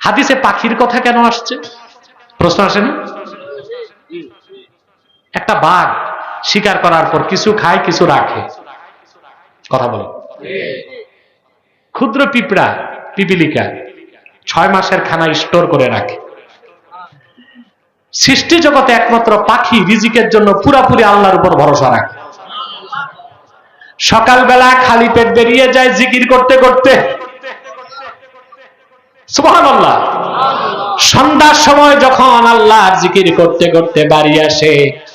হাদিসে পাখির কথা কেন আসছে? প্রশ্ন আসে না? একটা বাঘ শিকার করার পর কিছু খায়, কিছু রাখে। কথা বলো। ক্ষুদ্র পিঁপড়া, পিপিলিকা, ছয় মাসের খানা স্টোর করে রাখে। সৃষ্টি জগতে একমাত্র পাখি রিজিকের জন্য পুরাপুরি আল্লাহর উপর ভরসা রাখে। সকালবেলা খালি পেট বেরিয়ে যায় জিকির করতে করতে। সন্ধ্যার সময় যখন আল্লাহ জিকির করতে করতে বাড়ি আসে,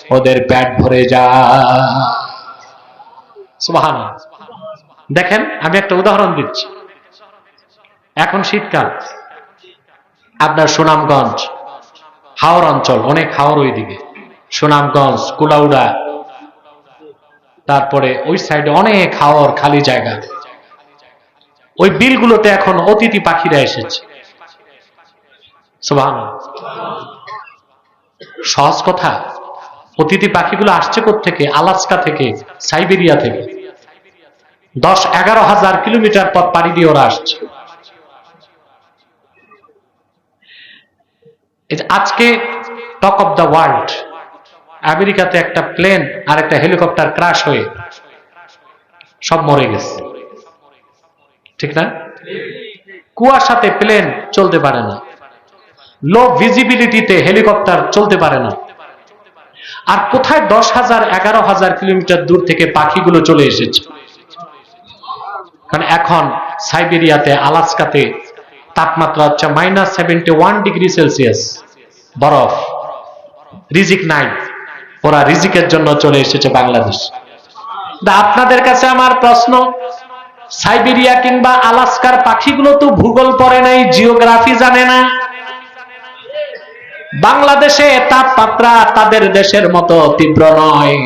ওদের পেট ভরে যায়। সুবহান দেখেন, আমি একটা উদাহরণ দিচ্ছি। এখন শীতকাল। আপনার সুনামগঞ্জ, হাওর অঞ্চল, অনেক হাওর ওইদিকে। সুনামগঞ্জ, কুলাউড়া। তারপরে ওই সাইডে অনেক হাওর, খালি জায়গা। ওই বিলগুলোতে এখন অতিথি পাখিরা এসেছে। সহজ কথা। অতিথি পাখিগুলো আসছে থেকে আলাস্কা থেকে, সাইবেরিয়া থেকে। দশ, এগারো হাজার কিলোমিটার পথ পাড়ি দিয়ে ওরা আসছে। আজকে টক অফ দ্য ওয়ার্ল্ড আমেরিকাতে একটা প্লেন আর একটা হেলিকপ্টার ক্রাশ হয়ে সব মরে গেছে। ঠিক না? কুয়াশাতে প্লেন চলতে পারে না। লো ভিজিবিলিটিতে হেলিকপ্টার চলতে পারে না। আর কোথায় দশ হাজার, এগারো হাজার কিলোমিটার দূর থেকে পাখিগুলো চলে এসেছে? কারণ এখন সাইবেরিয়াতে, আলাস্কাতে তাপমাত্রা হচ্ছে minus seventy one degree Celsius বরফ। রিজিক নাই। ওরা রিজিকের জন্য চলে এসেছে বাংলাদেশ। আপনাদের কাছে আমার প্রশ্ন সাইবেরিয়া কিংবা আলাস্কার পাখিগুলো তো ভূগোল পড়ে নাই, জিওগ্রাফি জানে না। বাংলাদেশে তাপমাত্রা তাদের দেশের মতো তীব্র নয়।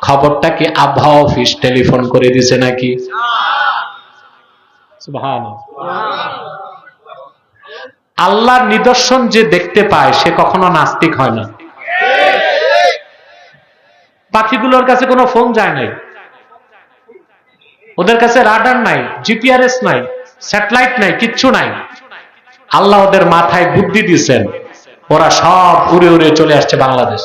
খবরটা কি আবহাওয়া অফিস টেলিফোন করে দিছে নাকি। আল্লাহর নিদর্শন যে দেখতে পায়, সে কখনো নাস্তিক হয় না। পাখিগুলোর কাছে কোনো ফোন যায় নাই। ওদের কাছে রাডার নাই জিপিআরএস নাই, স্যাটেলাইট নাই, কিচ্ছু নাই। আল্লাহ ওদের মাথায় বুদ্ধি দিয়েছেন, ওরা সব উড়ে উড়ে চলে আসছে বাংলাদেশ।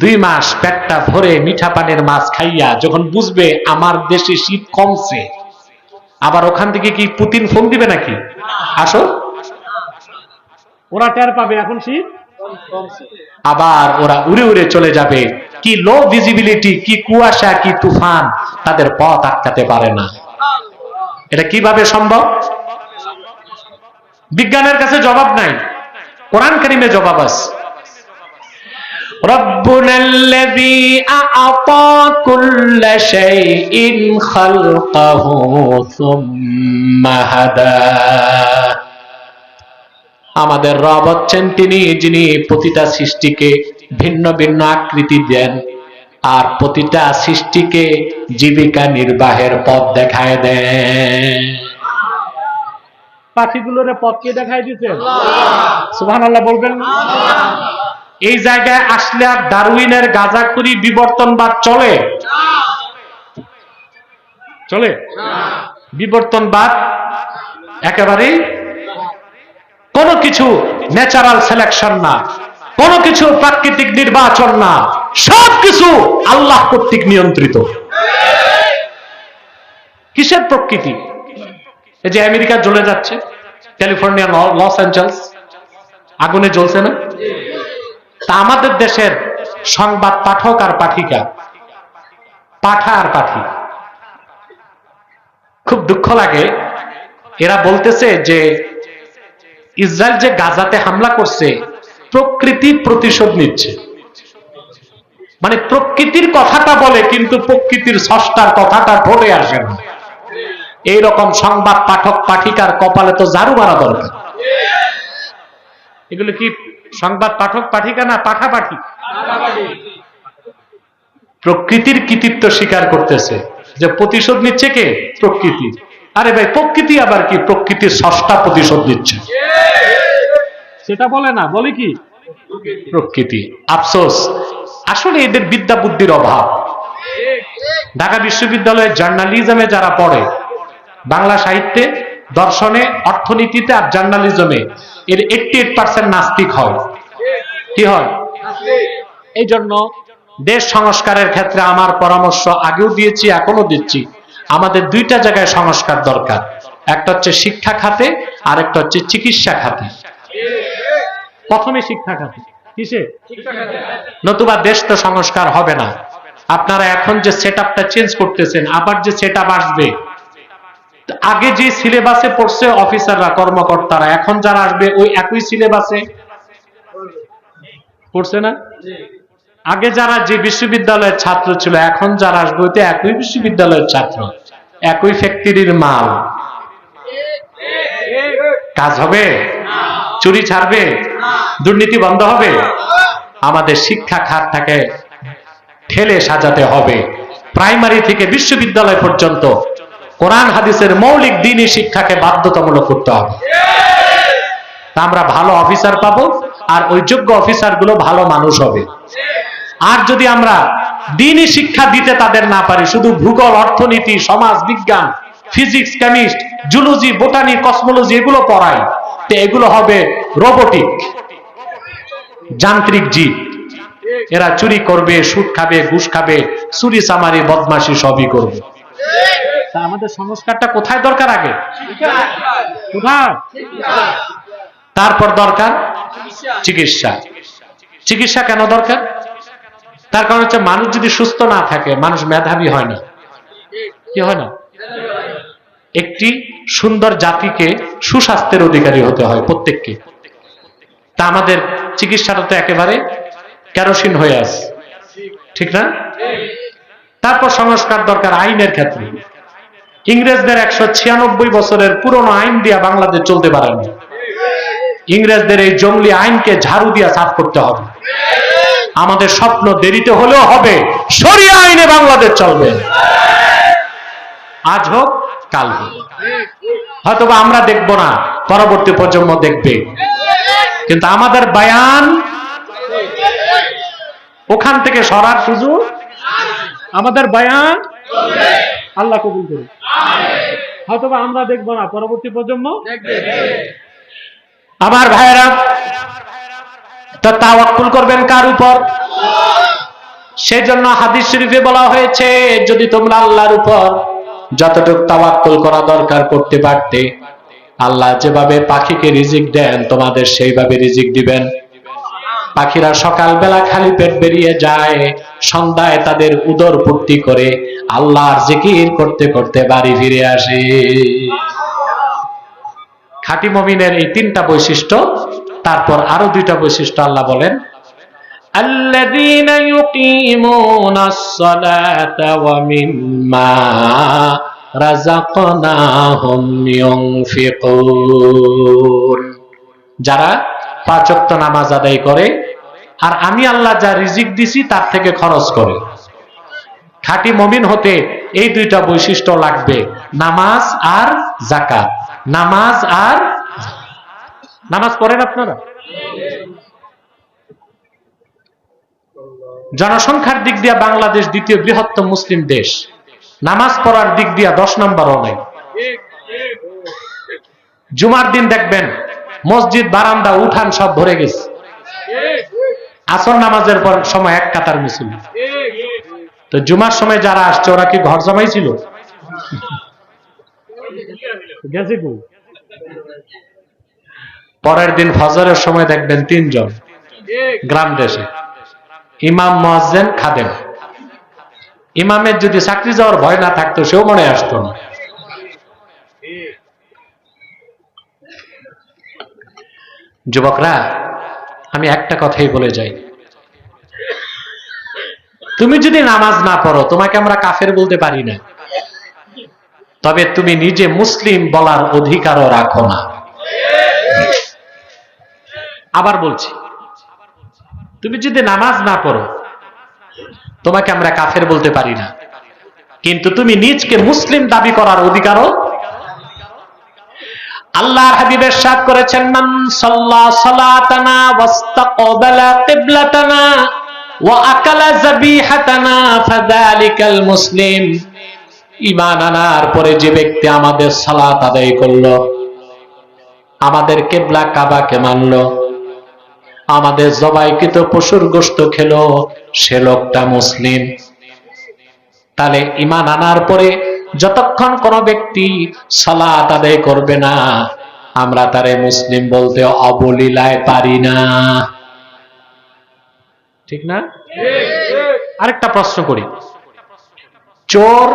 দুই মাস পেটটা ভরে মিঠা পানির মাছ খাইয়া যখন বুঝবে আমার দেশে শীত কমছে, আবার ওখান থেকে কি পুতিন ফোন দিবে নাকি? আসো। ওরা টের পাবে এখন শীত? আবার ওরা উড়ে উড়ে চলে যাবে। কি লো ভিজিবিলিটি কি কুয়াশা, কি তুফান। তাদের পথ আটকাতে পারে না। এটা কীভাবে সম্ভব? বিজ্ঞানের কাছে জবাব নাই। কোরআন কারিমে জবাব আছে। আমাদের রব হচ্ছেন তিনি, যিনি প্রতিটা সৃষ্টিকে ভিন্ন ভিন্ন আকৃতি দেন। আর প্রতিটা সৃষ্টিকে জীবিকা নির্বাহের পথ দেখায় দেন। পাখিগুলোর পথ কে দেখায় দিতে সুহান আল্লাহ বলবেন। এই জায়গায় আসলে আর ডারউইনের গাজাখুরি বিবর্তনবাদ চলে? চলে? বিবর্তনবাদ একেবারেই কোনো কিছু ন্যাচারাল সিলেকশন না। কোনো কিছু প্রাকৃতিক নির্বাচন না। সব কিছু আল্লাহ কর্তৃক নিয়ন্ত্রিত। কিসের প্রকৃতি? এই যে আমেরিকা জ্বলে যাচ্ছে, ক্যালিফোর্নিয়া লস অ্যাঞ্জেলস, আগুনে জ্বলছে না? তা আমাদের দেশের সংবাদ পাঠক আর পাঠিকা, পাঠা আর পাঠি। খুব দুঃখ লাগে, এরা বলতেছে যে ইসরায়েল যে গাজাতে হামলা করছে, প্রকৃতি প্রতিশোধ নিচ্ছে। মানে প্রকৃতির কথাটা বলে কিন্তু প্রকৃতির স্রষ্টার কথাটা ঠোঁটে আসে না। এইরকম সংবাদ পাঠক পাঠিকার কপালে তো ঝাড়ু মারা দরকার। এগুলো কি সংবাদ পাঠক পাঠিকা না পাঠাপাঠি প্রকৃতির কৃতিত্ব স্বীকার করতেছে যে প্রতিশোধ নিচ্ছে কে? প্রকৃতি। আরে ভাই প্রকৃতি আবার কি? প্রকৃতির ষষ্ঠা প্রতিশোধ নিচ্ছে। সেটা বলে না বলে কি? প্রকৃতি। আফসোস আসলে এদের বিদ্যা বুদ্ধির অভাব। ঢাকা বিশ্ববিদ্যালয়ের জার্নালিজমে যারা পড়ে, বাংলা সাহিত্যে, দর্শনে, অর্থনীতিতে আর জার্নালিজমে এর এইটটি এইট পার্সেন্ট নাস্তিক হয়। কি হয়? এই জন্য দেশ সংস্কারের ক্ষেত্রে আমার পরামর্শ আগেও দিয়েছি এখনও দিচ্ছি। আমাদের দুইটা জায়গায় সংস্কার দরকার। একটা হচ্ছে শিক্ষা খাতে আর একটা হচ্ছে চিকিৎসা খাতে। প্রথমে শিক্ষা খাতে। কিসে নতুবা দেশ তো সংস্কার হবে না আপনারা এখন যে সেট চেঞ্জ করতেছেন আবার যে সেট আসবে আগে যে সিলেবাসে পড়ছে অফিসাররা কর্মকর্তারা এখন যারা আসবে ওই একই সিলেবাসে পড়ছে না আগে যারা যে বিশ্ববিদ্যালয়ের ছাত্র ছিল এখন যারা আসবে ওইতে একই বিশ্ববিদ্যালয়ের ছাত্র একই ফ্যাক্টরির মাল কাজ হবে চুরি ছাড়বে দুর্নীতি বন্ধ হবে। আমাদের শিক্ষা খাতটাকে ঠেলে সাজাতে হবে। প্রাইমারি থেকে বিশ্ববিদ্যালয় পর্যন্ত কোরআন হাদিসের মৌলিক দিনই শিক্ষাকে বাধ্যতামূলক করতে হবে। আমরা ভালো অফিসার পাবো আর ওই যোগ্য অফিসারগুলো ভালো মানুষ হবে। আর যদি আমরা দিনই শিক্ষা দিতে তাদের না পারি, শুধু ভূগোল, অর্থনীতি, সমাজ, বিজ্ঞান, physics, chemist, zoology, botany, cosmology, এগুলো পড়াই। এগুলো হবে রোবোটিক, যান্ত্রিক জীব। এরা চুরি করবে, সুদ খাবে, ঘুষ খাবে, চুরি চামারি, বদমাশি সবই করবে। আমাদের সংস্কারটা কোথায় দরকার আগে? তারপর দরকার চিকিৎসা। চিকিৎসা কেন দরকার? তার কারণ হচ্ছে মানুষ যদি সুস্থ না থাকে, মানুষ মেধাবী হয় না। কি হয় না? একটি সুন্দর জাতিকে সুস্বাস্থ্যের অধিকারী হতে হয় প্রত্যেককে। তা আমাদের চিকিৎসাটা তো একেবারে কেরোসিন হয়ে আছে। ঠিক না? তারপর সংস্কার দরকার আইনের ক্ষেত্রে। ইংরেজদের একশো ছিয়ানব্বই বছরের পুরনো আইন দিয়া বাংলাদেশ চলতে পারে না। ইংরেজদের এই জঙ্গলি আইনকে ঝাড়ু দিয়া সাফ করতে হবে। আমাদের স্বপ্ন দেরিতে হলেও হবে সরিয়া আইনে বাংলাদেশ চলবে। আজ হোক, কাল হোক। হয়তোবা আমরা দেখব না, পরবর্তী প্রজন্ম দেখবে। কিন্তু আমাদের বায়ান, ওখান থেকে সরার সুযোগ, আমাদের বায়ান, আল্লাহ কবুল করুন হয়তোবা আমরা দেখব না, পরবর্তী প্রজন্ম আমার ভাইয়েরা, তো তাওয়াক্কুল করবেন কার উপর? সেই জন্য হাদিস শরীফে বলা হয়েছে, যদি তোমরা আল্লাহর উপর যতটুকু তাওয়াক্কুল করা দরকার করতে পারতে, আল্লাহ যেভাবে পাখিকে রিজিক দেন, তোমাদের সেইভাবে রিজিক দিবেন। পাখিরা সকালবেলা খালি পেট বেরিয়ে যায়, সন্ধ্যায় তাদের উদর পূর্তি করে আল্লাহর জিকির করতে করতে বাড়ি ফিরে আসে। খাঁটি মমিনের এই তিনটা বৈশিষ্ট্য, তারপর আরও দুইটা বৈশিষ্ট্য আল্লাহ বলেন الذين يقيمون الصلاة ومما رزقناهم ينفقون যারা পাঁচ ওয়াক্ত নামাজ আদায় করে আর আমি আল্লাহ যা রিজিক দিছি তার থেকে খরচ করে খাঁটি মমিন হতে এই দুইটা বৈশিষ্ট্য লাগবে নামাজ আর জাকাত নামাজ আর নামাজ পড়েন আপনারা জনসংখ্যার দিক দিয়ে বাংলাদেশ দ্বিতীয় বৃহত্তম মুসলিম দেশ। নামাজ পড়ার দিক দিয়ে দশ নম্বরও নেই জুমার দিন দেখবেন, মসজিদ, বারান্দা, উঠান সব ভরে গেছে। আসর নামাজের পর সময় এক কাতার মিছিল। তো জুমার সময় যারা আসছে, ওরা কি ঘর জমাইছিল? গেছে কই? পরের দিন ফজরের সময় দেখবেন তিনজন। গ্রাম দেশে। ইমাম মহাজেন খাদেম। ইমামের যদি চাকরি যাওয়ার ভয় না থাকতো, সেও মনে আসতো না। যুবকরা, আমি একটা কথাই বলে যাই। তুমি যদি নামাজ না পড়ো, তোমাকে আমরা কাফের বলতে পারি না। তবে তুমি নিজে মুসলিম বলার অধিকারও রাখো না। আবার বলছি তুমি যদি নামাজ না পড়ো, তোমাকে আমরা কাফের বলতে পারি না। কিন্তু তুমি নিজকে মুসলিম দাবি করার অধিকারও আল্লাহর হাবিবের সাথ করেছেন, মান সাল্লা সালাতানা ওয়াস্তাকবালা কিবলাতানা ওয়া আকালা যাবিহাতানা ফাযালিকাল মুসলিম। ইমান আনার পরে যে ব্যক্তি আমাদের সালাত আদায় করল, আমাদের কেবলা কাবাকে মানলো। আমাদের জবাইকৃত পশুর গোস্ত খেলো, সে লোকটা মুসলিম। তাহলে ইমান আনার পরে যতক্ষণ কোন ব্যক্তি সালাত আদায় করবে না, আমরা তারে মুসলিম বলতে অবলীলায় পারি না। ঠিক না? আরেকটা প্রশ্ন করি। চোর,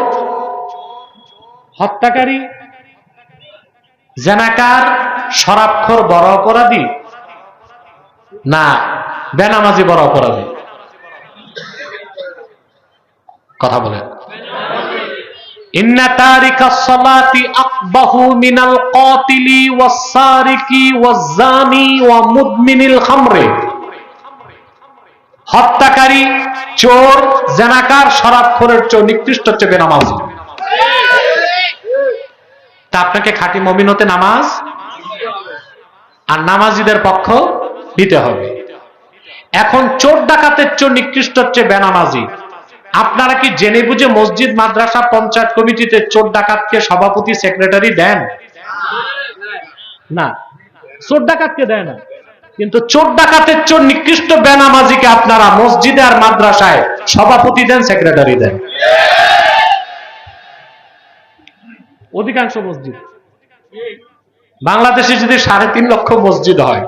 হত্যাকারী, জেনাকার, শরাবখোর, বড় অপরাধী না, বেনামাজি বড় অপরাধী। কথা বলেন। ইন্না তারিকা আকবাহু মিনাল কাতিলি ওয়া মুদমিনিল খামরে। হত্যাকারী, চোর, জেনাকার, শরাবখোরের চেয়ে নিকৃষ্ট হচ্ছে বেনামাজি। তা আপনাকে খাঁটি মমিন হতে নামাজ? আর নামাজিদের পক্ষ? দিতে হবে। এখন চোর ডাকাতের চোর নিকৃষ্ট হচ্ছে বেনামাজি। আপনারা কি জেনে বুঝে মসজিদ, মাদ্রাসা, পঞ্চায়েত কমিটিতে চোর ডাকাতকে সভাপতি, সেক্রেটারি দেন? না। চোর ডাকাতকে দেয় না। কিন্তু চোর ডাকাতের চোর নিকৃষ্ট বেনামাজিকে আপনারা মসজিদে আর মাদ্রাসায় সভাপতি দেন, সেক্রেটারি দেন? অধিকাংশ মসজিদ। বাংলাদেশে যদি সাড়ে তিন লক্ষ মসজিদ হয়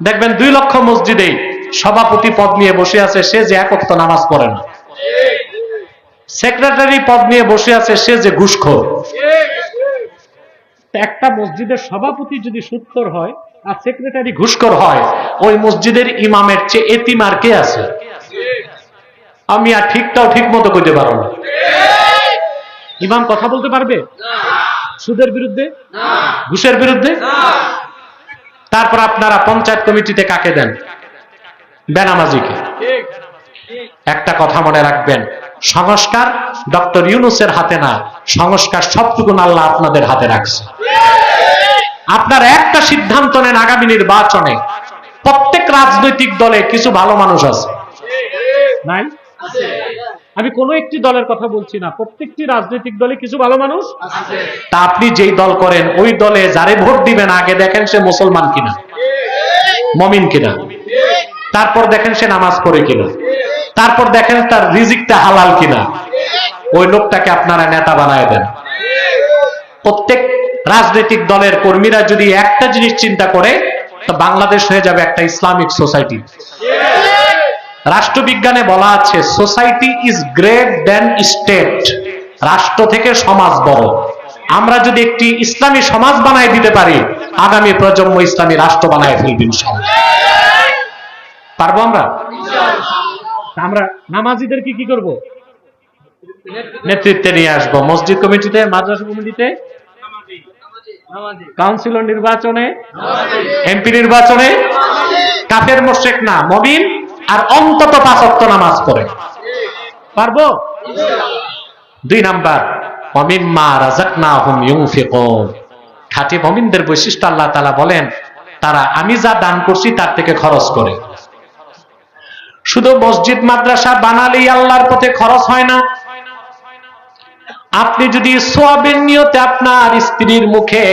দেখবেন দুই লক্ষ মসজিদে সভাপতি পদ নিয়ে বসে আছে সে যে এক অক্ত নামাজ পড়ে না। সেক্রেটারি পদ নিয়ে বসে আছে সে যে ঘুষখোর। একটা মসজিদের সভাপতি যদি সুৎখর হয় আর সেক্রেটারি ঘুষখোর হয় ওই মসজিদের ইমামের চেয়ে এতিম আর কে আছে? আমি আর ঠিকটাও ঠিক মতো করতে পারব না। ইমাম কথা বলতে পারবে? সুদের বিরুদ্ধে? ঘুষের বিরুদ্ধে? তারপর আপনারা পঞ্চায়েত কমিটিতে কাকে দেন? বেনামাজিকে। একটা কথা মনে রাখবেন, সংস্কার ডক্টর ইউনুসের হাতে না, সংস্কার সবটুকুন আল্লাহ আপনাদের হাতে রাখছে। আপনার একটা সিদ্ধান্ত নেন আগামী নির্বাচনে, প্রত্যেক রাজনৈতিক দলে কিছু ভালো মানুষ আছে? নাই? আমি কোনো একটি দলের কথা বলছি না। প্রত্যেকটি রাজনৈতিক দলে কিছু ভালো মানুষ তা আপনি যেই দল করেন, ওই দলে যারে ভোট দিবেন, আগে দেখেন সে মুসলমান কিনা, মমিন কিনা। তারপর দেখেন সে নামাজ পড়ে কিনা। তারপর দেখেন তার রিজিকটা হালাল কিনা। ওই লোকটাকে আপনারা নেতা বানায় দেন। প্রত্যেক রাজনৈতিক দলের কর্মীরা যদি একটা জিনিস চিন্তা করে, তো বাংলাদেশ হয়ে যাবে একটা ইসলামিক সোসাইটি। রাষ্ট্রবিজ্ঞানে বলা আছে society is great then state রাষ্ট্র থেকে সমাজ বড়। আমরা যদি একটি ইসলামী সমাজ বানায় দিতে পারি আগামী প্রজন্ম ইসলামী রাষ্ট্র বানায় ফেলবে ইনশাআল্লাহ। পারব আমরা? আমরা নামাজিদেরকে কি করব? নেতৃত্বে নিয়ে আসব। মসজিদ কমিটিতে মাদ্রাসা কমিটিতে? কাউন্সিলর নির্বাচনে? এমপি নির্বাচনে? কাফের মোশেক না মবিন? আর অন্তত পাঁচ ওয়াক্ত নামাজ পড়ে। পারব? দুই নাম্বার, অমিম্মা রাজাকনা হুম ইউনফিকুন। খাঁটি মমিনদের বৈশিষ্ট্য আল্লাহ তাআলা বলেন, তারা আমি যা দান করছি তার থেকে খরচ করে। শুধু মসজিদ, মাদ্রাসা বানালেই আল্লাহর পথে খরচ হয় না। আপনি যদি সোয়াবের নিয়তে আপনার স্ত্রীর মুখে